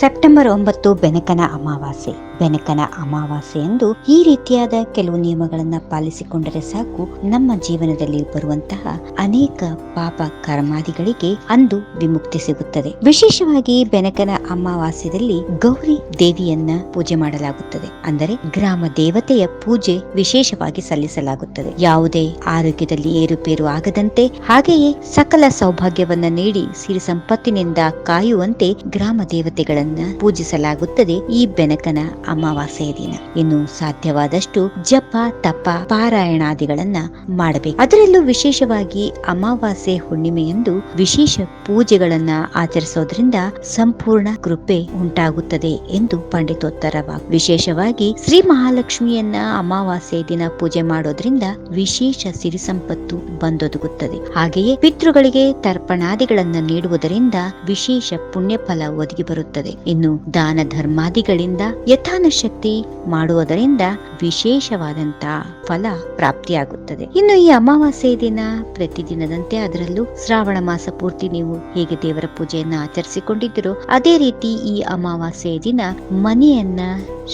September ಒಂಬತ್ತು ಬೆನಕನ ಅಮಾವಾಸ್ಯೆ. ಬೆನಕನ ಅಮಾವಾಸ್ಯೆ ಎಂದು ಈ ರೀತಿಯಾದ ಕೆಲವು ನಿಯಮಗಳನ್ನ ಪಾಲಿಸಿಕೊಂಡರೆ ಸಾಕು, ನಮ್ಮ ಜೀವನದಲ್ಲಿ ಬರುವಂತಹ ಅನೇಕ ಪಾಪ ಕರ್ಮಾದಿಗಳಿಗೆ ಅಂದು ವಿಮುಕ್ತಿ ಸಿಗುತ್ತದೆ. ವಿಶೇಷವಾಗಿ ಬೆನಕನ ಅಮಾವಾಸ್ಯದಲ್ಲಿ ಗೌರಿ ದೇವಿಯನ್ನ ಪೂಜೆ ಮಾಡಲಾಗುತ್ತದೆ. ಅಂದರೆ ಗ್ರಾಮ ದೇವತೆಯ ಪೂಜೆ ವಿಶೇಷವಾಗಿ ಸಲ್ಲಿಸಲಾಗುತ್ತದೆ. ಯಾವುದೇ ಆರೋಗ್ಯದಲ್ಲಿ ಏರುಪೇರು ಆಗದಂತೆ ಹಾಗೆಯೇ ಸಕಲ ಸೌಭಾಗ್ಯವನ್ನ ನೀಡಿ ಸಿರಿ ಸಂಪತ್ತಿನಿಂದ ಕಾಯುವಂತೆ ಗ್ರಾಮ ದೇವತೆಗಳನ್ನ ಪೂಜಿಸಲಾಗುತ್ತದೆ ಈ ಬೆನಕನ ಅಮಾವಾಸ್ಯೆಯ ದಿನ. ಇನ್ನು ಸಾಧ್ಯವಾದಷ್ಟು ಜಪ, ತಪ, ಪಾರಾಯಣಾದಿಗಳನ್ನ ಮಾಡಬೇಕು. ಅದರಲ್ಲೂ ವಿಶೇಷವಾಗಿ ಅಮಾವಾಸ್ಯೆ ಹುಣ್ಣಿಮೆಯಂದು ವಿಶೇಷ ಪೂಜೆಗಳನ್ನ ಆಚರಿಸೋದ್ರಿಂದ ಸಂಪೂರ್ಣ ಕೃಪೆ ಉಂಟಾಗುತ್ತದೆ ಎಂದು ಪಂಡಿತೋತ್ತರವ ವಿಶೇಷವಾಗಿ ಶ್ರೀ ಮಹಾಲಕ್ಷ್ಮಿಯನ್ನ ಅಮಾವಾಸ್ಯೆ ದಿನ ಪೂಜೆ ಮಾಡೋದ್ರಿಂದ ವಿಶೇಷ ಸಿರಿ ಸಂಪತ್ತು ಬಂದೊದಗುತ್ತದೆ. ಹಾಗೆಯೇ ಪಿತೃಗಳಿಗೆ ತರ್ಪಣಾದಿಗಳನ್ನ ನೀಡುವುದರಿಂದ ವಿಶೇಷ ಪುಣ್ಯ ಫಲ ಒದಗಿ ಬರುತ್ತದೆ. ಇನ್ನು ದಾನ ಧರ್ಮಾದಿಗಳಿಂದ ಯಥಾನ ಶಕ್ತಿ ಮಾಡುವುದರಿಂದ ವಿಶೇಷವಾದಂತಹ ಫಲ ಪ್ರಾಪ್ತಿಯಾಗುತ್ತದೆ. ಇನ್ನು ಈ ಅಮಾವಾಸ್ಯೆ ದಿನ ಪ್ರತಿದಿನದಂತೆ ಅದರಲ್ಲೂ ಶ್ರಾವಣ ಮಾಸ ಪೂರ್ತಿ ನೀವು ಹೇಗೆ ದೇವರ ಪೂಜೆಯನ್ನ ಆಚರಿಸಿಕೊಂಡಿದ್ದೀರೋ, ಅದೇ ರೀತಿ ಈ ಅಮಾವಾಸ್ಯೆ ದಿನ ಮನೆಯನ್ನ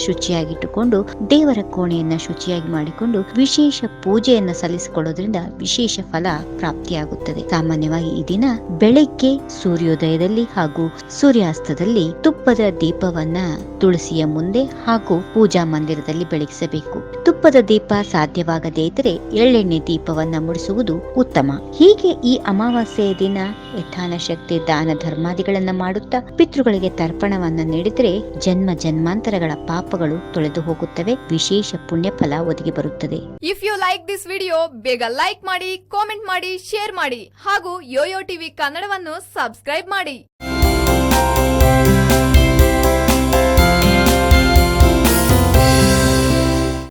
ಶುಚಿಯಾಗಿಟ್ಟುಕೊಂಡು, ದೇವರ ಕೋಣೆಯನ್ನ ಶುಚಿಯಾಗಿ ಮಾಡಿಕೊಂಡು ವಿಶೇಷ ಪೂಜೆಯನ್ನ ಸಲ್ಲಿಸಿಕೊಳ್ಳೋದ್ರಿಂದ ವಿಶೇಷ ಫಲ ಪ್ರಾಪ್ತಿಯಾಗುತ್ತದೆ. ಸಾಮಾನ್ಯವಾಗಿ ಈ ದಿನ ಬೆಳಗ್ಗೆ ಸೂರ್ಯೋದಯದಲ್ಲಿ ಹಾಗೂ ಸೂರ್ಯಾಸ್ತದಲ್ಲಿ ತುಪ್ಪದ ದೀಪವನ್ನ ತುಳಸಿಯ ಮುಂದೆ ಹಾಗೂ ಪೂಜಾ ಮಂದಿರದಲ್ಲಿ ಬೆಳಗಿಸಬೇಕು. ತುಪ್ಪದ ದೀಪ ಸಾಧ್ಯವಾಗದೇ ಇದ್ದರೆ ಎಳ್ಳೆಣ್ಣೆ ದೀಪವನ್ನ ಮುಡಿಸುವುದು ಉತ್ತಮ. ಹೀಗೆ ಈ ಅಮಾವಾಸ್ಯೆಯ ದಿನ ಯಥಾನ ಶಕ್ತಿ ದಾನ ಧರ್ಮಾದಿಗಳನ್ನ ಮಾಡುತ್ತಾ ಪಿತೃಗಳಿಗೆ ತರ್ಪಣವನ್ನ ನೀಡಿದರೆ ಜನ್ಮ ಜನ್ಮಾಂತರಗಳ ಪಾಪಗಳು ತೊಳೆದು ಹೋಗುತ್ತವೆ, ವಿಶೇಷ ಪುಣ್ಯ ಫಲ ಒದಗಿ ಬರುತ್ತದೆ. If you like this video ಬೇಗ ಲೈಕ್ ಮಾಡಿ ಕಾಮೆಂಟ್ ಮಾಡಿ ಶೇರ್ ಮಾಡಿ ಹಾಗೂ ಯೋಯೋ ಟಿವಿ ಕನ್ನಡವನ್ನು ಸಬ್ಸ್ಕ್ರೈಬ್ ಮಾಡಿ.